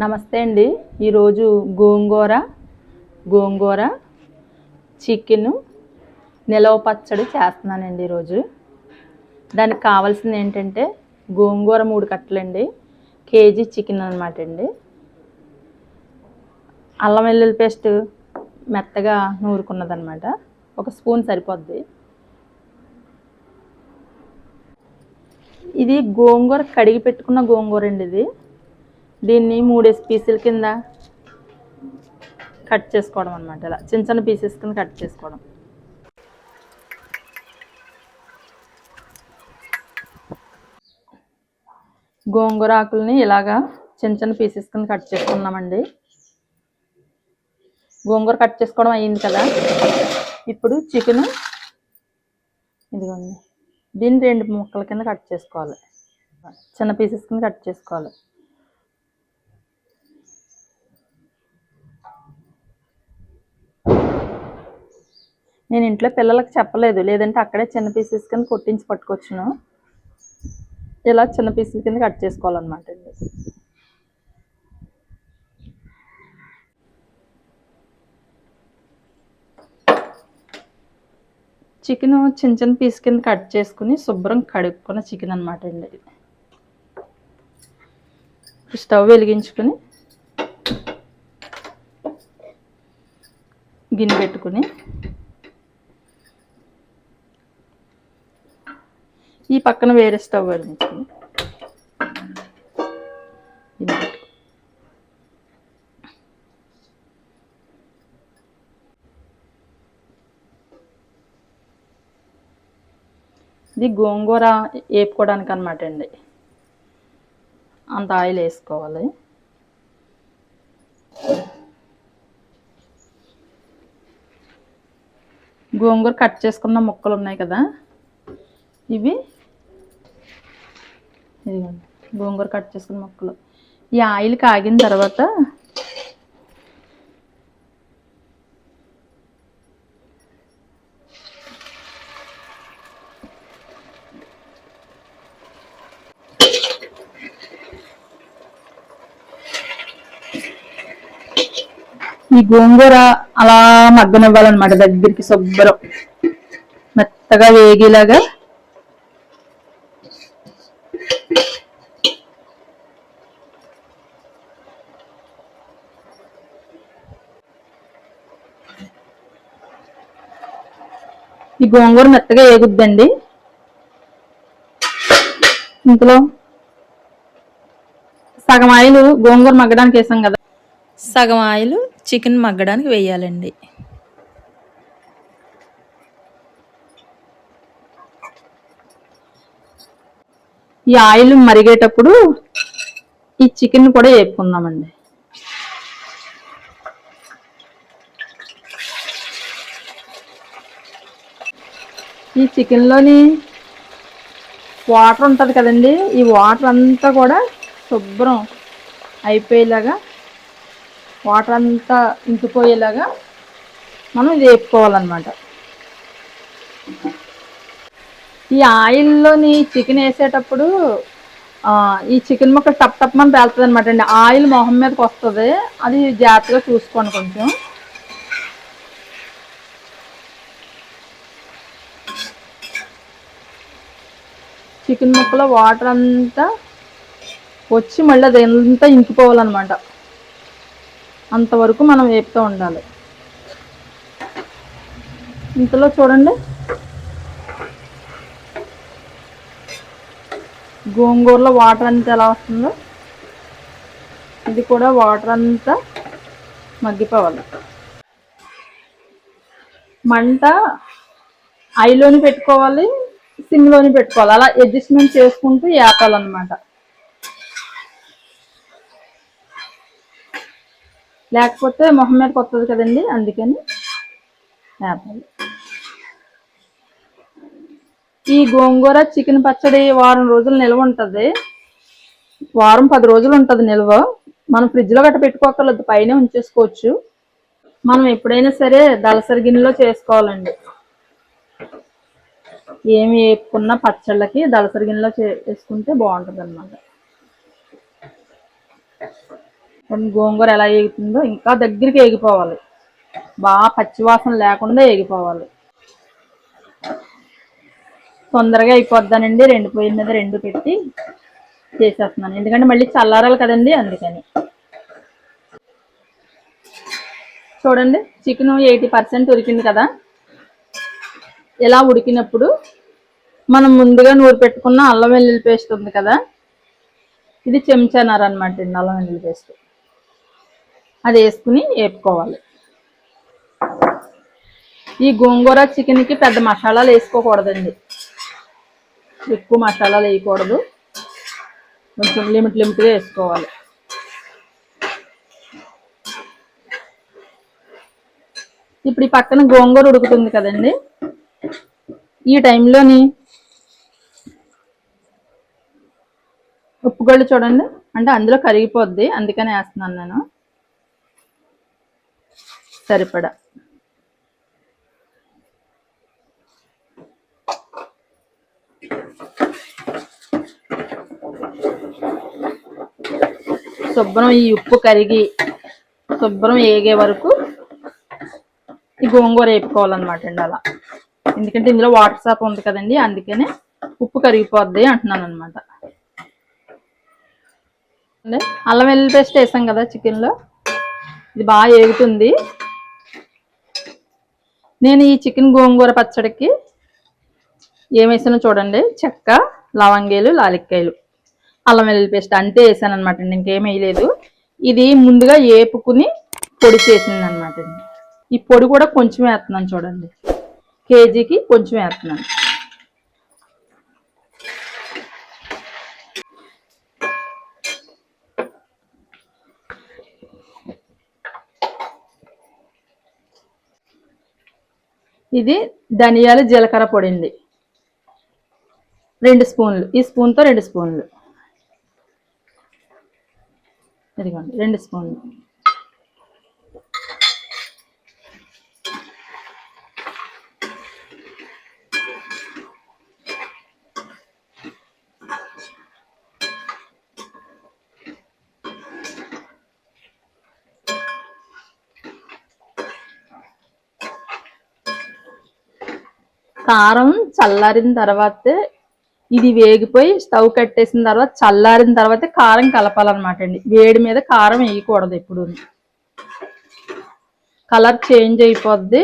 నమస్తే అండి. ఈరోజు గోంగూర గోంగూర చికెన్ నిలవ పచ్చడి చేస్తున్నానండి ఈరోజు. దానికి కావాల్సింది ఏంటంటే గోంగూర మూడు కట్టలండి. కేజీ చికెన్ అనమాట అండి. అల్లం వెల్లుల్లి పేస్ట్ మెత్తగా నూరుకున్నదనమాట ఒక స్పూన్ సరిపోద్ది. ఇది గోంగూర కడిగి పెట్టుకున్న గోంగూర అండి ఇది. దీన్ని మూడేసి పీసుల కింద కట్ చేసుకోవడం అనమాట ఇలా. చిన్న చిన్న పీసెస్ కింద కట్ చేసుకోవడం. గోంగూర ఆకుల్ని ఇలాగా చిన్న చిన్న పీసెస్ కింద కట్ చేసుకున్నామండి. గోంగూర కట్ చేసుకోవడం అయ్యింది కదా. ఇప్పుడు చికెన్ ఇదిగోండి. దీన్ని రెండు ముక్కల కింద కట్ చేసుకోవాలి. చిన్న పీసెస్ కింద కట్ చేసుకోవాలి. నేను ఇంట్లో పిల్లలకు చెప్పలేదు. లేదంటే అక్కడే చిన్న పీసెస్ కింద కొట్టించి పట్టుకొచ్చును. ఇలా చిన్న పీసెస్ కింద కట్ చేసుకోవాలన్నమాట అండి. చికెన్ చిన్న చిన్న పీస్ కింద కట్ చేసుకుని శుభ్రం కడుక్కున్న చికెన్ అనమాట అండి ఇది. స్టవ్ వెలిగించుకుని గిన్నె పెట్టుకుని పక్కన వేరే స్టవ్ వెలిగించుకుని ఇది గోంగూర వేపుకోవడానికి అనమాట అండి. అంత ఆయిల్ వేసుకోవాలి. గోంగూర కట్ చేసుకున్న ముక్కలు ఉన్నాయి కదా. ఇవి ఇదిగోండి గోంగూర కట్ చేసుకున్న ముక్కలు. ఈ ఆయిల్ కాగిన తర్వాత ఈ గోంగూర అలా మగ్గనివ్వాలన్నమాట దగ్గరికి శుభ్రం. మెత్తగా వేగేలాగా ఈ గోంగూర మెత్తగా వేగుద్దండి ఇందులో సగం ఆయిల్ గోంగూర మగ్గడానికి వేసాం కదా. సగం ఆయిల్ చికెన్ మగ్గడానికి వేయాలండి. ఈ ఆయిల్ మరిగేటప్పుడు ఈ చికెన్ కూడా వేపుకుందామండి. ఈ చికెన్లోని వాటర్ ఉంటుంది కదండి ఈ వాటర్ అంతా కూడా శుభ్రం అయిపోయేలాగా వాటర్ అంతా ఇంకిపోయేలాగా మనం ఇది వేపుకోవాలన్నమాట. ఈ ఆయిల్లోని చికెన్ వేసేటప్పుడు ఈ చికెన్ ముక్క టప్ టప్ మనం పేలుతుంది అనమాట అండి. ఆయిల్ మొహం మీదకి వస్తుంది అది జాగ్రత్తగా చూసుకోండి కొంచెం. చికెన్ ముక్కలో వాటర్ అంతా వచ్చి మళ్ళీ అది అంతా ఇంకిపోవాలన్నమాట. అంతవరకు మనం వేపుతూ ఉండాలి. ఇంతలో చూడండి. గోంగూరలో వాటర్ అంతా ఎలా వస్తుందో ఇది కూడా వాటర్ అంతా మగ్గిపోవాలి. మంట ఐలోని పెట్టుకోవాలి. సిమ్లోని పెట్టుకోవాలి. అలా అడ్జస్ట్మెంట్ చేసుకుంటూ వేపాలన్నమాట లేకపోతే మొహం మీద కొత్తది కదండి అందుకని వేపాలి ఈ గోంగూర చికెన్ పచ్చడి వారం రోజులు నిల్వ ఉంటుంది. వారం పది రోజులు ఉంటుంది నిల్వ. మనం ఫ్రిడ్జ్లో గట్ట పెట్టుకోకర్లేదు పైన ఉంచేసుకోవచ్చు. మనం ఎప్పుడైనా సరే దళసరి గిన్నెలో చేసుకోవాలండి. ఏమి వేపుకున్న పచ్చళ్ళకి దళసరి గిన్నెలో చేసుకుంటే బాగుంటుంది అనమాట గోంగూర ఎలా ఏగుతుందో ఇంకా దగ్గరికి ఏగిపోవాలి బాగా పచ్చివాసన లేకుండా ఏగిపోవాలి తొందరగా అయిపోద్దానండి. రెండు పోయిన మీద రెండు పెట్టి చేసేస్తున్నాను. ఎందుకంటే మళ్ళీ చల్లారాలి కదండి అందుకని. చూడండి చికెన్ ఎయిటీ పర్సెంట్ ఉరికింది కదా. ఇలా ఉడికినప్పుడు మనం ముందుగా నూరు పెట్టుకున్న అల్లం వెల్లుల్లి పేస్ట్ ఉంది కదా? ఇది చెంచానారు అనమాట అండి అల్లం వెల్లుల్లి పేస్ట్. అది వేసుకుని వేపుకోవాలి. ఈ గోంగూర చికెన్కి పెద్ద మసాలాలు వేసుకోకూడదండి. ఎక్కువ మసాలాలు వేయకూడదు. కొంచెం లిమిట్ లిమిట్గా వేసుకోవాలి. ఇప్పుడు ఈ పక్కన గోంగూర ఉడుకుతుంది కదండి? ఈ టైంలోని ఉప్పుగళ్ళు చూడండి. అంటే అందులో కరిగిపోద్ది. అందుకని వేస్తున్నాను నేను. సరిపడా. శుభ్రం ఈ ఉప్పు కరిగి శుభ్రం వేగే వరకు ఈ గోంగూర వేపుకోవాలన్నమాట అండి అలా. ఎందుకంటే ఇందులో వాటర్ సాప్ ఉంది కదండి అందుకనే ఉప్పు కరిగిపోద్ది అంటున్నాను అనమాట అల్లం వెల్లుల్లి పేస్ట్ వేసాం కదా చికెన్లో. ఇది బాగా ఏగుతుంది. నేను ఈ చికెన్ గోంగూర పచ్చడికి ఏమేసానో చూడండి. చెక్క లవంగాయలు లాలిక్కాయలు. అల్లం వెల్లుల్లి పేస్ట్ అంతే వేసాను అనమాట అండి ఇంకేం వేయలేదు. ఇది ముందుగా ఏపుకుని పొడి చేసింది అనమాట అండి. ఈ పొడి కూడా కొంచెం వేస్తున్నాను చూడండి. కేజీకి కొంచెం వేస్తున్నాను. ఇది ధనియాలు జీలకర్ర పొడింది. రెండు స్పూన్లు. ఈ స్పూన్తో రెండు స్పూన్లు. ఇదిగోండి రెండు స్పూన్లు. కారం చల్లారిన తర్వాత ఇది వేగిపోయి స్టవ్ కట్టేసిన తర్వాత చల్లారిన తర్వాత కారం కలపాలన్నమాట అండి. వేడి మీద కారం వేయకూడదు ఎప్పుడు. కలర్ చేంజ్ అయిపోద్ది.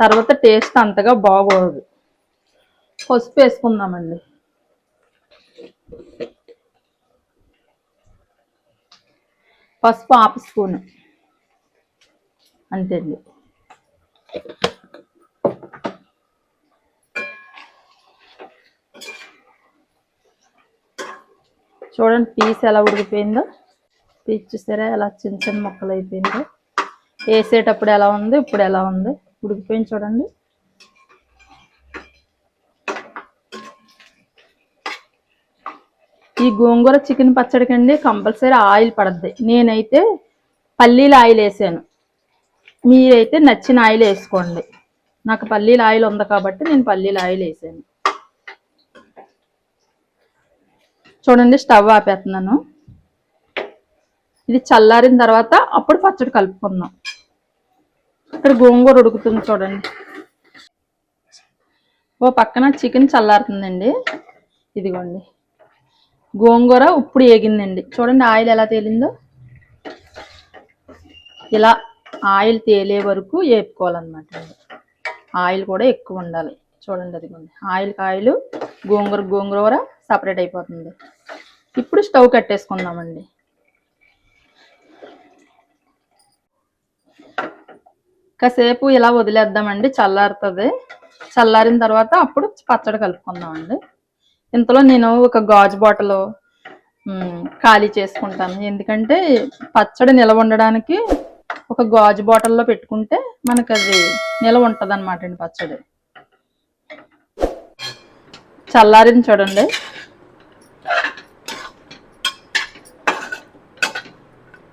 తర్వాత టేస్ట్ అంతగా బాగోదు. పసుపు వేసుకుందామండి. పసుపు ఆపు స్పూన్. అంతే చూడండి పీస్ ఎలా ఉడికిపోయిందో. పీస్ చూసారా? ఎలా చిన్న చిన్న ముక్కలు అయిపోయిందో వేసేటప్పుడు ఎలా ఉంది ఇప్పుడు ఎలా ఉంది? ఉడికిపోయింది చూడండి. ఈ గోంగూర చికెన్ పచ్చడికి అండి కంపల్సరీ ఆయిల్ పడద్ది. నేనైతే పల్లీల ఆయిల్ వేసాను. మీరైతే నచ్చిన ఆయిల్ వేసుకోండి. నాకు పల్లీల ఆయిల్ ఉంది కాబట్టి నేను పల్లీల ఆయిల్ వేసాను. చూడండి స్టవ్ ఆపేస్తున్నాను. ఇది చల్లారిన తర్వాత అప్పుడు పచ్చడి కలుపుకుందాం. ఇక్కడ గోంగూర ఉడుకుతుంది చూడండి. ఓ పక్కన చికెన్ చల్లారుతుందండి. ఇదిగోండి. గోంగూర ఇప్పుడు ఏగిందండి. చూడండి ఆయిల్ ఎలా తేలిందో. ఇలా ఆయిల్ తేలే వరకు వేపుకోవాలన్నమాట ఆయిల్ కూడా ఎక్కువ ఉండాలి. చూడండి అదిగోండి. ఆయిల్ కాయలు గోంగూర గోంగూర సపరేట్ అయిపోతుంది. ఇప్పుడు స్టవ్ కట్టేసుకుందామండి. కాసేపు ఇలా వదిలేద్దామండి చల్లారుతుంది. చల్లారిన తర్వాత అప్పుడు పచ్చడి కలుపుకుందామండి. ఇంతలో నేను ఒక గాజు బాటిల్ ఖాళీ చేసుకుంటాను. ఎందుకంటే పచ్చడి నిలవ ఉండడానికి ఒక గాజు బాటిల్లో పెట్టుకుంటే మనకు అది నిలవ ఉంటుంది అనమాట అండి పచ్చడి. చల్లారింది చూడండి.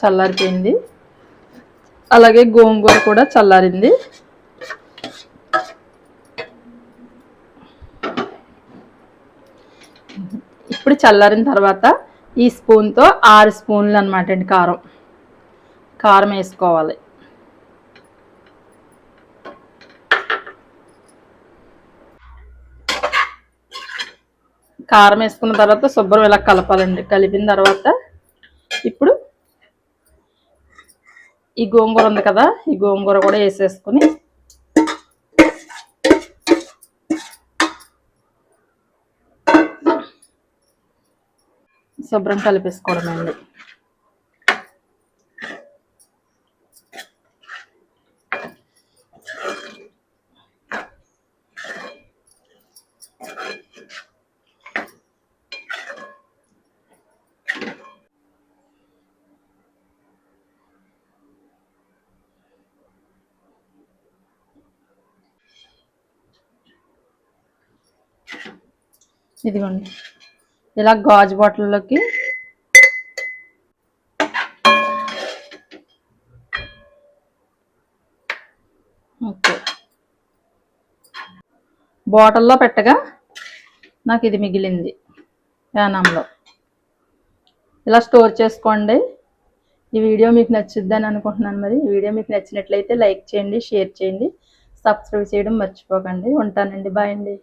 చల్లారిపోయింది. అలాగే గోంగూర కూడా చల్లారింది. ఇప్పుడు చల్లారిన తర్వాత ఈ స్పూన్తో ఆరు స్పూన్లు అనమాట అండి కారం. కారం వేసుకోవాలి. కారం వేసుకున్న తర్వాత శుభ్రం ఇలా కలపాలండి. కలిపిన తర్వాత ఇప్పుడు ఈ గోంగూర ఉంది కదా ఈ గోంగూర కూడా వేసేసుకుని శుభ్రం కలిపేసుకోవడం అండి. ఇదిగోండి. ఇలా గాజు బాటిల్లోకి ఓకే. బాటిల్లో పెట్టగా నాకు ఇది మిగిలింది యానంలో. ఇలా స్టోర్ చేసుకోండి. ఈ వీడియో మీకు నచ్చుద్దని అనుకుంటున్నాను మరి. ఈ వీడియో మీకు నచ్చినట్లయితే లైక్ చేయండి షేర్ చేయండి సబ్స్క్రైబ్ చేయడం మర్చిపోకండి. ఉంటానండి. బాయ్ అండి.